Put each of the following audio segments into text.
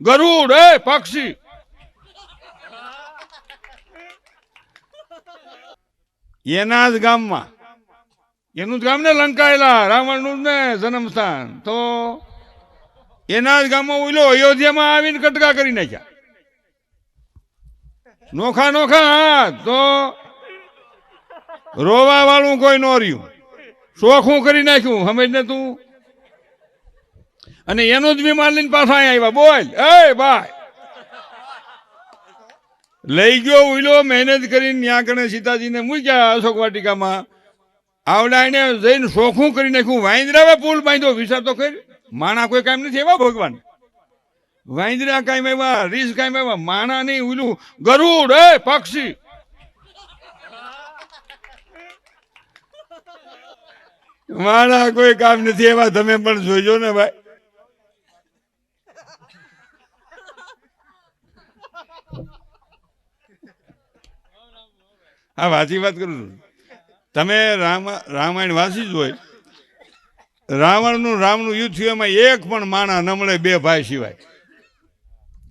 ગરુડ, એ પક્ષી. એના જ ગામમાં. એનું જ ગામ ને લંકાયેલા, રાવણનું જ ને જન્મસ્થાન તો એના જ ગામમાં ઉલો અયોધ્યામાં આવીને કટકા કરી નાખ્યા. નોખા નોખા તો રોવા વાળું કોઈ નો રહ્યું. શોખું કરી નાખ્યું. સમજ ને તું અને એનું જ વિમાન લઈને પાછા આવ્યા. બોલ. એ ભાઈ. લઈ ગયો ઉલો મહેનત કરીને ત્યાં કણે સીતાજીને મૂક્યા અશોક વાટિકામાં. આવડા એને જઈને શોખું કરી નાખ્યું. વાંદરાવે પુલ બાંધ્યો. વિચાર તો કરી. માણા કોઈ કામ નથી એવા ભગવાન. વાંદરા કાયમ આવ્યા રીસ કાયમ આવ્યા માણા નહીં ઉલું ગરુડ, એ પક્ષી. માણા કોઈ કામ નથી એવા. તમે પણ જોઈજો ને ભાઈ. હા, વાંચી વાત કરું છું. તમે રામા રામાયણ વાંચી જ હોય. રાવણનું, રામનું યુદ્ધ થયું, એમાં એક પણ માણા ન મળે બે ભાઈ સિવાય.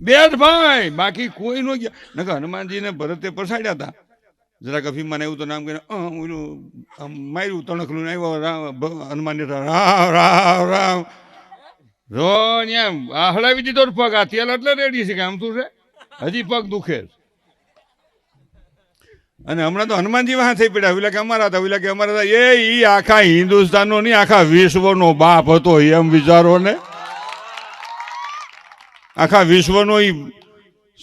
બે જ ભાઈ! બાકી કોઈ નો ગયા. નકર હનુમાનજીને ભરતે પસાડ્યા હતા. જરાક અભિમાન એવું તો નામ કહીને ઓલું માર્યું, તણખલું આવ્યો રામ તો રામ રામ રામ રો ત્યાં આ દીધો પગ, આ તેલ એટલે રેડી છે કે આમ શું છે? હજી પગ દુખે છે. અને હમણાં તો હનુમાનજી વાહ થઈ પડ્યા. ઓલા કે અમારા હતા, ઓલા કે અમારા હતા, એ ઈ આખા હિન્દુસ્તાનનો નહીં આખા વિશ્વનો બાપ હતો એમ વિચારો ને. આખા વિશ્વનો ઈ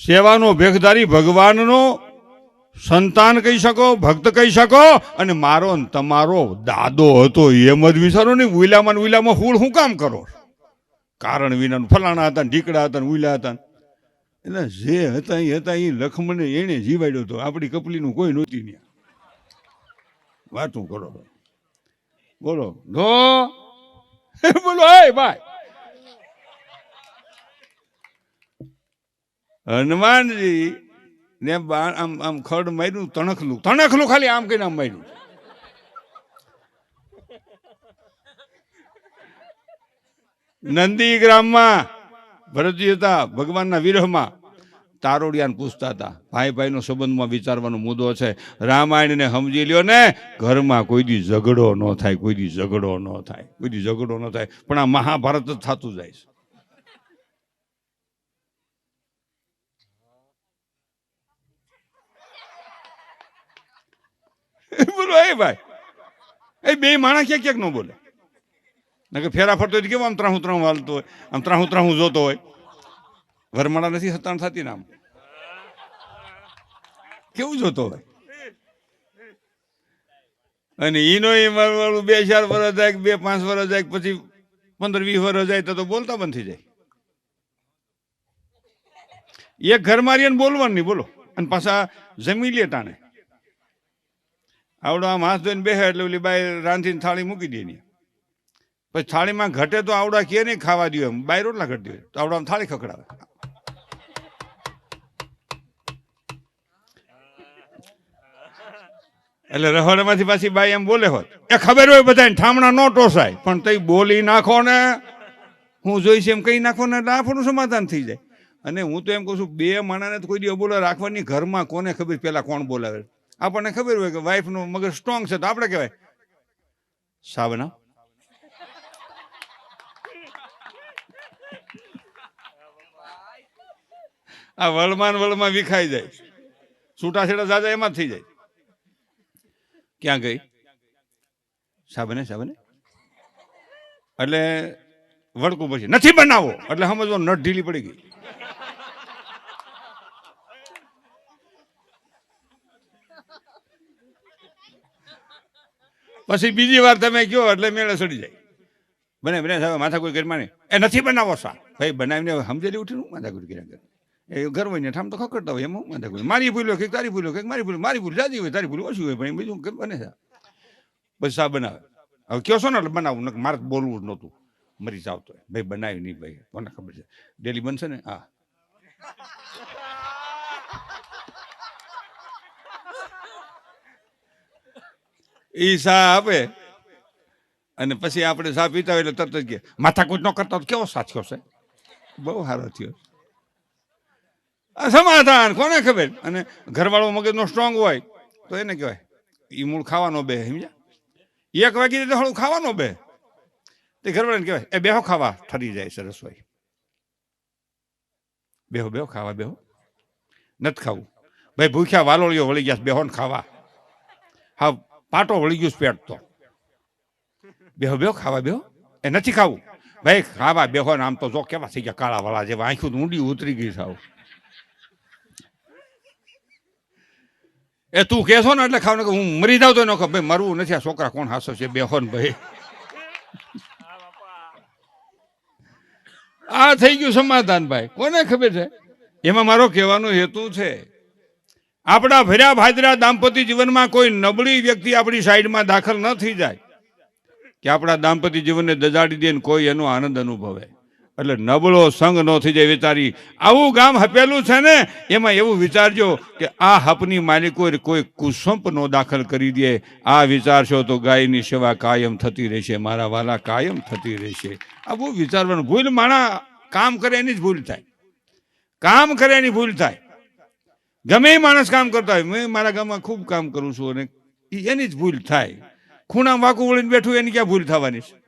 સેવાનો ભેખધારી ભગવાનનો સંતાન કહી શકો, ભક્ત કહી શકો, અને મારો ને તમારો દાદો હતો એમ જ વિચારો ને. ઉલામાં ઉલામાં ફૂલ શું કામ કરો કારણ વિના ફલાણા હતા ઢીકડા હતા ઉલા હતા. એટલે જે હતા એ હતા એ લખમણે એને જીવાડ્યો હતો આપણી કપલીનું કોઈ નહોતી ત્યાં વાતું કરો બોલો. ધો. બોલો, હે, ભાઈ. હનુમાનજી ને આમ આમ ખડ માર્યું, તણખલું. તણખલું ખાલી આમ કહીને આમ માર્યું. નંદી હતા, ભગવાનના વિરહમાં તારોડિયાને પૂછતા હતા, ભાઈ, ભાઈનો સંબંધમાં વિચારવાનો મુદ્દો છે. રામાયણને સમજી લ્યો ને. ઘરમાં કોઈ દી ઝઘડો ન થાય કોઈ દી ઝઘડો ન થાય કોઈ દી ઝઘડો ન થાય, પણ આ મહાભારત જ થતું જાય છે. બોલો, એ ભાઈ, એ બે માણસ ક્યાંક ક્યાંક ન બોલે. નકર ફેરા ફરતો હોય કેવું આમ ત્રાહું ત્રાહું હાલતો હોય? આમ ત્રાહું ત્રાહું જોતો હોય? વરમાળા નથી સત્તાણ થતી ને આમ? કેવું જોતો હોય? અને એનો એ વાળું બે ચાર વર્ષ જાય બે પાંચ વર્ષ જાય પછી પંદર વીસ વર્ષ જાય તો બોલતા બંધ થઈ જાય. એક ઘર મારી અને બોલવાનું નહીં, બોલો. અને પાછા જમી લે તાને આવડો આમ હાથ ધોઈને બેસે એટલે ઓલી બાય રાંધીને થાળી મૂકી દે ની પછી થાળીમાં ઘટે તો આવડા કે નહીં ખાવા દો એમ. બાય રોટલા ઘટી દે તો આવડા થાળી ખકડાવે એટલે રહોડામાંથી પાછી બાઈ એમ બોલે હોત. એ ખબર હોય બધાને, ઠામણા નો ટોસાય. પણ તઈ બોલી નાખો ને, હું જોઈશ એમ કહી નાખો ને, એટલે આપણું સમાધાન થઈ જાય. અને હું તો એમ કહું છું, બે માણાને તો કોઈ દી અબોલા રાખવાની ઘરમાં કોને ખબર પેલા કોણ બોલાવે. આપણને ખબર હોય કે વાઈફનું મગજ સ્ટ્રોંગ છે તો આપણે કહેવાય. સાબના આ વળમાં વળમાં વિખાઈ જાય. છૂટાછેડા જાજા એમાં થઈ જાય. ક્યાં ગઈ? સાબને સાબને? એટલે વળકું પછી. નથી બનાવો. એટલે સમજવો, નટ ઢીલી પડી ગઈ. પછી બીજી વાર તમે કહો, એટલે મેળે સડી જાય. બને બને, સાહેબ માથા કોઈ ગરમા એ નથી બનાવો સા ભાઈ, બનાવીને સમજેલી ઉઠીને માથા કોઈ કરે? એ ઘર હોય ને ઠામ તો ખકડતા હોય, એમ હું માથા મારી ભૂલ્યો કંઈક તારી ભૂલ્યો કંઈક મારી ભૂલ મારી ભૂલ જાજી હોય, તારી ભૂલ ઓછી હોય, પણ એ બીજું બને છે? પછી સા બનાવે? હવે કહો છો ને એટલે બનાવું મારે બોલવું જ નહોતું. મરી જાવ તો ભાઈ બનાવ્યું નહીં ભાઈ. કોને ખબર છે? ડેલી બનશે ને? હા. ઈ સા આપે. અને પછી આપણે સા પીતા હોય એટલે તરત જ કે, માથાકૂટ ન કરતા કેવો સાચો છે? બહુ સારો થયો. સમાધાન, કોને ખબર? અને ઘરવાળો મગજનો સ્ટ્રોંગ હોય, તો એને કહેવાય એ મૂળ ખાવાનો બે સમજ્યા? એક વાગી તો હળું ખાવાનો બે. તે ઘરવાળાને કહેવાય, એ બેહો ખાવા ઠરી જાય છે રસોઈ બેહો બેહો, ખાવા, બેહો. નથી ખાવું. ભાઈ, ભૂખ્યા વાલોળીઓ વળી ગયા બેહો ને ખાવા. હા, પાટો વળી ગયું પેટ તો. બેહો બેહો, ખાવા, બેહો. એ નથી ખાવું. ભાઈ, ખાવા, બેહો ને આમ તો જો કેવા થઈ ગયા, કાળા વાળા જેવા આંખું ઊંડી ઉતરી ગઈ સાવ એ તું કહેશો ને એટલે ખાવ હું મરી જાઉં તો ન ખબર. ભાઈ, મરવું નથી. આ છોકરા કોણ હાસો છે? બેહો ને ભાઈ. આ થઈ ગયું સમાધાન ભાઈ. કોને ખબર છે? એમાં મારો કહેવાનો હેતુ છે. આપણા ભર્યા ભાદરા દાંપત્ય જીવનમાં કોઈ નબળી વ્યક્તિ આપણી સાઈડમાં દાખલ ન થઈ જાય. કે આપણા દાંપત્ય જીવનને દજાડી દે ને કોઈ એનો આનંદ અનુભવે. એટલે નબળો સંગ ન થઈ જાય વિચારી. આવું ગામ હપેલું છે ને, એમાં એવું વિચારજો કે આ હપની માલિકો કોઈ કુસંપ નો દાખલ કરી દે. આ વિચારશો તો ગાયની સેવા કાયમ થતી રહેશે, મારા વાલા કાયમ થતી રહેશે. આ બહુ વિચારવાનું ભૂલ, માણા કામ કરે એની જ ભૂલ થાય. કામ કરે એની ભૂલ થાય. ગમે એ માણસ કામ કરતા હોય, મેં મારા ગામમાં ખૂબ કામ કરું છું અને એની જ ભૂલ થાય. ખૂણા વાકું વળીને બેઠું એની ક્યાં ભૂલ થવાની છે?